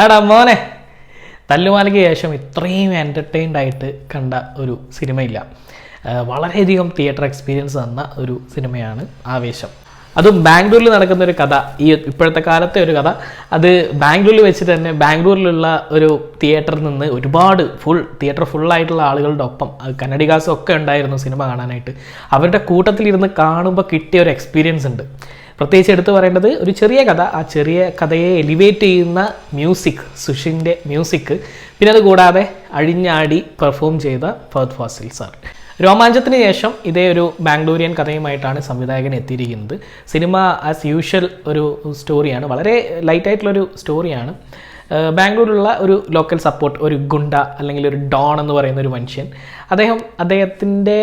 ആടാ മോനെ തല്ലുമാലയ്ക്ക് ശേഷം ഇത്രയും എന്റർടൈൻഡ് ആയിട്ട് കണ്ട ഒരു സിനിമയില്ല. വളരെയധികം തിയേറ്റർ എക്സ്പീരിയൻസ് തന്ന ഒരു സിനിമയാണ് ആവേശം അതും ബാംഗ്ലൂരിൽ നടക്കുന്ന ഒരു കഥ ഈ ഇപ്പോഴത്തെ കാലത്തെ ഒരു കഥ. അത് ബാംഗ്ലൂരിൽ വെച്ച് തന്നെ ബാംഗ്ലൂരിലുള്ള ഒരു തിയേറ്ററിൽ നിന്ന് ഒരുപാട് ഫുൾ തിയേറ്റർ ഫുള്ളായിട്ടുള്ള ആളുകളുടെ ഒപ്പം കന്നഡികാസും ഒക്കെ ഉണ്ടായിരുന്നു സിനിമ കാണാനായിട്ട്. അവരുടെ കൂട്ടത്തിലിരുന്ന് കാണുമ്പോൾ കിട്ടിയ ഒരു എക്സ്പീരിയൻസ് ഉണ്ട്. പ്രത്യേകിച്ച് എടുത്തു പറയേണ്ടത് ഒരു ചെറിയ കഥ. ആ ചെറിയ കഥയെ എലിവേറ്റ് ചെയ്യുന്ന മ്യൂസിക് സുഷിന്റെ മ്യൂസിക് പിന്നെ അത് കൂടാതെ അഴിഞ്ഞാടി പെർഫോം ചെയ്ത ഫർത്ത് ഫാസിൽ സാർ രോമാഞ്ചത്തിന് ശേഷം ഇതേ ഒരു ബാംഗ്ലൂരിയൻ കഥയുമായിട്ടാണ് സംവിധായകൻ എത്തിയിരിക്കുന്നത്. സിനിമ ആസ് യൂഷ്വൽ ഒരു സ്റ്റോറിയാണ് വളരെ ലൈറ്റായിട്ടുള്ളൊരു സ്റ്റോറിയാണ് ബാംഗ്ലൂരിലുള്ള ഒരു ലോക്കൽ സപ്പോർട്ട് ഒരു ഗുണ്ട അല്ലെങ്കിൽ ഒരു ഡോൺ എന്ന് പറയുന്ന ഒരു മനുഷ്യൻ. അദ്ദേഹം അദ്ദേഹത്തിന്റെ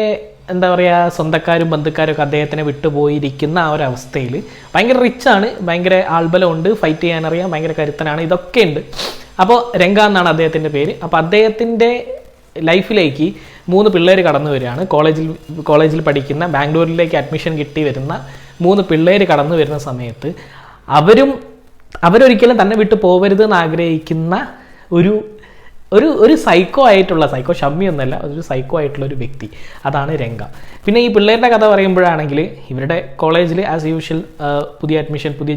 എന്താ പറയുക സ്വന്തക്കാരും ബന്ധുക്കാരും ഒക്കെ അദ്ദേഹത്തിനെ വിട്ടുപോയിരിക്കുന്ന ആ ഒരു അവസ്ഥയിൽ ഭയങ്കര റിച്ചാണ് ഭയങ്കര ആൾബലമുണ്ട് ഫൈറ്റ് ചെയ്യാനറിയാം ഭയങ്കര കരുത്തനാണ് ഇതൊക്കെ ഉണ്ട്. അപ്പോൾ രംഗ എന്നാണ് അദ്ദേഹത്തിന്റെ പേര്. അപ്പോൾ അദ്ദേഹത്തിന്റെ ലൈഫിലേക്ക് മൂന്ന് പിള്ളേർ കടന്നു വരികയാണ്. കോളേജിൽ കോളേജിൽ പഠിക്കുന്ന ബാംഗ്ലൂരിലേക്ക് അഡ്മിഷൻ കിട്ടി വരുന്ന മൂന്ന് പിള്ളേർ കടന്നു വരുന്ന സമയത്ത് അവരും അവരൊരിക്കലും തന്നെ വിട്ടു പോകരുത് എന്ന് ആഗ്രഹിക്കുന്ന ഒരു ഒരു ഒരു സൈക്കോ ആയിട്ടുള്ള സൈക്കോ ഷമ്മി ഒന്നല്ല ഒരു സൈക്കോ ആയിട്ടുള്ള ഒരു വ്യക്തി. അതാണ് രംഗ. പിന്നെ ഈ പിള്ളേരുടെ കഥ പറയുമ്പോഴാണെങ്കിൽ ഇവരുടെ കോളേജിൽ ആസ് യൂഷ്വൽ പുതിയ അഡ്മിഷൻ പുതിയ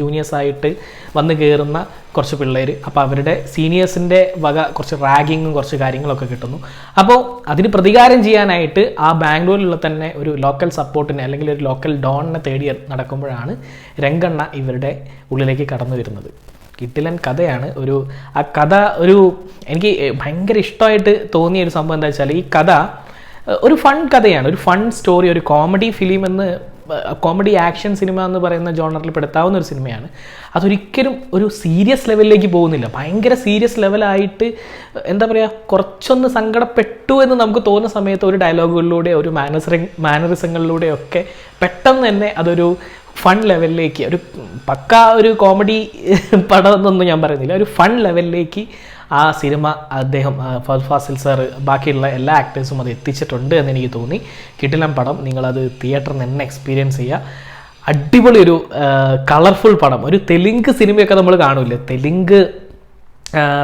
ജൂനിയേഴ്സ് ആയിട്ട് വന്ന് കയറുന്ന കുറച്ച് പിള്ളേർ അപ്പോൾ അവരുടെ സീനിയേഴ്സിന്റെ വക കുറച്ച് റാഗിങ്ങും കുറച്ച് കാര്യങ്ങളൊക്കെ കിട്ടുന്നു. അപ്പോൾ അതിന് പ്രതികാരം ചെയ്യാനായിട്ട് ആ ബാംഗ്ലൂരിലുള്ള തന്നെ ഒരു ലോക്കൽ സപ്പോർട്ടിനെ അല്ലെങ്കിൽ ഒരു ലോക്കൽ ഡോണിനെ തേടി നടക്കുമ്പോഴാണ് രംഗണ്ണ ഇവരുടെ ഉള്ളിലേക്ക് കടന്നു വരുന്നത്. കിട്ടിലൻ കഥയാണ് ഒരു ആ കഥ ഒരു എനിക്ക് ഭയങ്കര ഇഷ്ടമായിട്ട് തോന്നിയ ഒരു സംഭവം എന്താ വെച്ചാൽ ഈ കഥ ഒരു ഫൺ കഥയാണ്. ഒരു ഫൺ സ്റ്റോറി ഒരു കോമഡി ഫിലിം എന്ന് കോമഡി ആക്ഷൻ സിനിമ എന്ന് പറയുന്ന ജോണറിൽ പെടുത്താവുന്ന ഒരു സിനിമയാണ് അതൊരിക്കലും ഒരു സീരിയസ് ലെവലിലേക്ക് പോകുന്നില്ല. ഭയങ്കര സീരിയസ് ലെവലായിട്ട് എന്താ പറയുക കുറച്ചൊന്ന് സങ്കടപ്പെട്ടു എന്ന് നമുക്ക് തോന്നുന്ന സമയത്ത് ഒരു ഡയലോഗുകളിലൂടെ ഒരു മാനസറി മാനറിസങ്ങളിലൂടെയൊക്കെ പെട്ടെന്ന് തന്നെ അതൊരു ഫൺ ലെവലിലേക്ക് ഒരു പക്ക ഒരു കോമഡി പടം എന്നൊന്നും ഞാൻ പറയുന്നില്ല. ഒരു ഫൺ ലെവലിലേക്ക് ആ സിനിമ അദ്ദേഹം ഫാസിൽ സാർ ബാക്കിയുള്ള എല്ലാ ആക്ടേഴ്സും അത് എത്തിച്ചിട്ടുണ്ട് എന്ന് എനിക്ക് തോന്നി. കിട്ടിലം പടം. നിങ്ങളത് തിയേറ്ററിൽ തന്നെ എക്സ്പീരിയൻസ് ചെയ്യുക. അടിപൊളി ഒരു കളർഫുൾ പടം. ഒരു തെലുങ്ക് സിനിമയൊക്കെ നമ്മൾ കാണൂലേ തെലുങ്ക്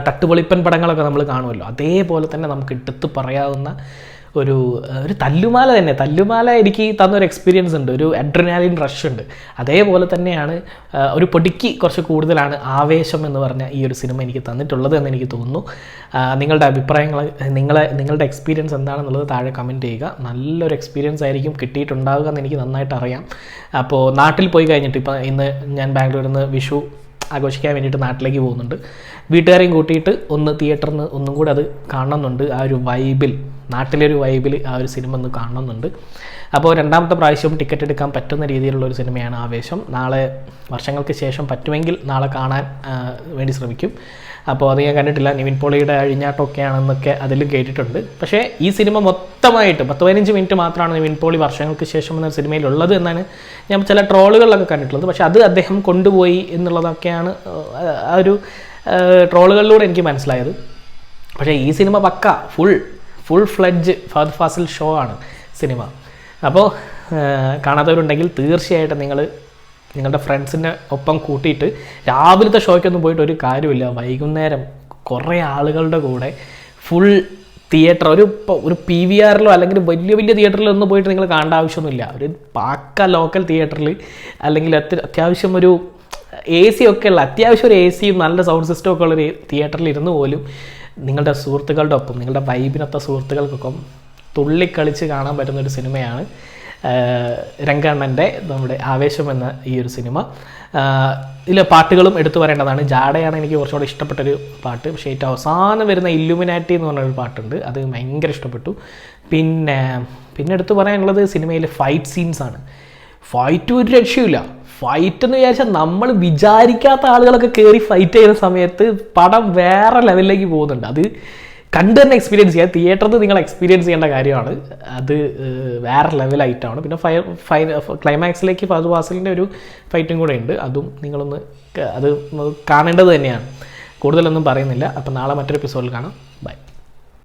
തട്ടുപൊളിപ്പൻ പടങ്ങളൊക്കെ നമ്മൾ കാണുമല്ലോ. അതേപോലെ തന്നെ നമുക്ക് എടുത്ത് പറയാവുന്ന ഒരു ഒരു തല്ലുമാല തന്നെ. തല്ലുമാല എനിക്ക് തന്നൊരു എക്സ്പീരിയൻസ് ഉണ്ട്. ഒരു അഡ്രനാലിൻ റഷ് ഉണ്ട്. അതേപോലെ തന്നെയാണ് ഒരു പൊടിക്ക് കുറച്ച് കൂടുതലാണ് ആവേശം എന്ന് പറഞ്ഞ ഈ ഒരു സിനിമ എനിക്ക് തന്നിട്ടുള്ളത് എന്ന് എനിക്ക് തോന്നുന്നു. നിങ്ങളുടെ അഭിപ്രായങ്ങൾ നിങ്ങളെ നിങ്ങളുടെ എക്സ്പീരിയൻസ് എന്താണെന്നുള്ളത് താഴെ കമന്റ് ചെയ്യുക. നല്ലൊരു എക്സ്പീരിയൻസ് ആയിരിക്കും കിട്ടിയിട്ടുണ്ടാവുക എന്ന് എനിക്ക് നന്നായിട്ട് അറിയാം. അപ്പോൾ നാട്ടിൽ പോയി കഴിഞ്ഞിട്ട് ഇപ്പോൾ ഇന്ന് ഞാൻ ബാംഗ്ലൂരിൽ നിന്ന് വിഷു ആഘോഷിക്കാൻ വേണ്ടിയിട്ട് നാട്ടിലേക്ക് പോകുന്നുണ്ട്. വീട്ടുകാരെയും കൂട്ടിയിട്ട് ഒന്ന് തിയേറ്ററിൽ നിന്ന് ഒന്നും കൂടി അത് കാണണമെന്നുണ്ട്. ആ ഒരു വൈബിൽ നാട്ടിലെ ഒരു വൈബിൽ ആ ഒരു സിനിമ ഒന്ന് കാണണമെന്നുണ്ട്. അപ്പോൾ രണ്ടാമത്തെ പ്രാവശ്യം ടിക്കറ്റ് എടുക്കാൻ പറ്റുന്ന രീതിയിലുള്ള ഒരു സിനിമയാണ് ആവേശം. നാളെ വർഷങ്ങൾക്ക് ശേഷം പറ്റുമെങ്കിൽ നാളെ കാണാൻ വേണ്ടി ശ്രമിക്കും. അപ്പോൾ അത് ഞാൻ കണ്ടിട്ടില്ല. നിവിൻ പോളിയുടെ അഴിഞ്ഞാട്ടമൊക്കെയാണെന്നൊക്കെ അതിലും കേട്ടിട്ടുണ്ട്. പക്ഷേ ഈ സിനിമ മൊത്തമായിട്ട് പത്ത് പതിനഞ്ച് മിനിറ്റ് മാത്രമാണ് നിവിൻ പോളി വർഷങ്ങൾക്ക് ശേഷം എന്ന സിനിമയിലുള്ളത് എന്നാണ് ഞാൻ ചില ട്രോളുകളിലൊക്കെ കണ്ടിട്ടുള്ളത്. പക്ഷേ അത് അദ്ദേഹം കൊണ്ടുപോയി എന്നുള്ളതൊക്കെയാണ് ആ, ആ ഒരു ട്രോളുകളിലൂടെ എനിക്ക് മനസ്സിലായത്. പക്ഷേ ഈ സിനിമ പക്ക full full fledged Fahadh Faasil show ആണ് സിനിമ. അപ്പോൾ കാണാത്തവരുണ്ടെങ്കിൽ തീർച്ചയായിട്ടും നിങ്ങൾ നിങ്ങളുടെ ഫ്രണ്ട്സിന്റെ ഒപ്പം കൂട്ടിയിട്ട് രാവിലത്തെ ഷോയ്ക്കൊന്നും പോയിട്ട് ഒരു കാര്യമില്ല വൈകുന്നേരം കുറേ ആളുകളുടെ കൂടെ ഫുൾ തിയേറ്റർ ഒരു ഒരു പി വി ആറിലോ അല്ലെങ്കിൽ വലിയ വലിയ തിയേറ്ററിലോ ഒന്നും പോയിട്ട് നിങ്ങൾ കാണേണ്ട ആവശ്യമൊന്നുമില്ല. ഒരു പാക്ക ലോക്കൽ തിയേറ്ററിൽ അല്ലെങ്കിൽ അത്യ- അത്യാവശ്യം ഒരു എ സി ഒക്കെ ഉള്ള അത്യാവശ്യം ഒരു എ സിയും നല്ല സൗണ്ട് സിസ്റ്റം ഒക്കെ ഉള്ളൊരു തിയേറ്ററിൽ ഇരുന്ന് പോലും നിങ്ങളുടെ സുഹൃത്തുക്കളുടെ ഒപ്പം നിങ്ങളുടെ വൈബിനൊത്ത സുഹൃത്തുക്കൾക്കൊപ്പം തുള്ളിക്കളിച്ച് കാണാൻ പറ്റുന്ന ഒരു സിനിമയാണ് രംഗണ്ണന്റെ നമ്മുടെ ആവേശം എന്ന ഈ ഒരു സിനിമ. ഇതിലെ പാട്ടുകളും എടുത്തു പറയേണ്ടതാണ്. ജാടയാണ് എനിക്ക് കുറച്ചുകൂടെ ഇഷ്ടപ്പെട്ടൊരു പാട്ട്. പക്ഷേ ഏറ്റവും അവസാനം വരുന്ന ഇല്ലുമിനാറ്റി എന്ന് പറഞ്ഞൊരു പാട്ടുണ്ട്. അത് ഭയങ്കര ഇഷ്ടപ്പെട്ടു. പിന്നെ പിന്നെ എടുത്തു പറയാനുള്ളത് സിനിമയിലെ ഫൈറ്റ് സീൻസ് ആണ്. ഫൈറ്റ് ഒരു രക്ഷയില്ല ഫൈറ്റ് എന്ന് വിചാരിച്ചാൽ നമ്മൾ വിചാരിക്കാത്ത ആളുകളൊക്കെ കയറി ഫൈറ്റ് ചെയ്യുന്ന സമയത്ത് പടം വേറെ ലെവലിലേക്ക് പോകുന്നുണ്ട്. അത് കണ്ട് തന്നെ എക്സ്പീരിയൻസ് ചെയ്യുക തിയേറ്ററിൽ നിങ്ങൾ എക്സ്പീരിയൻസ് ചെയ്യേണ്ട കാര്യമാണ്. അത് വേറെ ലെവലായിട്ടാണ് പിന്നെ ഫയർ ഫൈ ക്ലൈമാക്സിലേക്ക് ഫാദു വാസലിന്റെ ഒരു ഫൈറ്റും കൂടെ ഉണ്ട്. അതും നിങ്ങളൊന്ന് അത് കാണേണ്ടത് തന്നെയാണ്. കൂടുതലൊന്നും പറയുന്നില്ല. അപ്പം നാളെ മറ്റൊരു എപ്പിസോഡിൽ കാണാം. ബൈ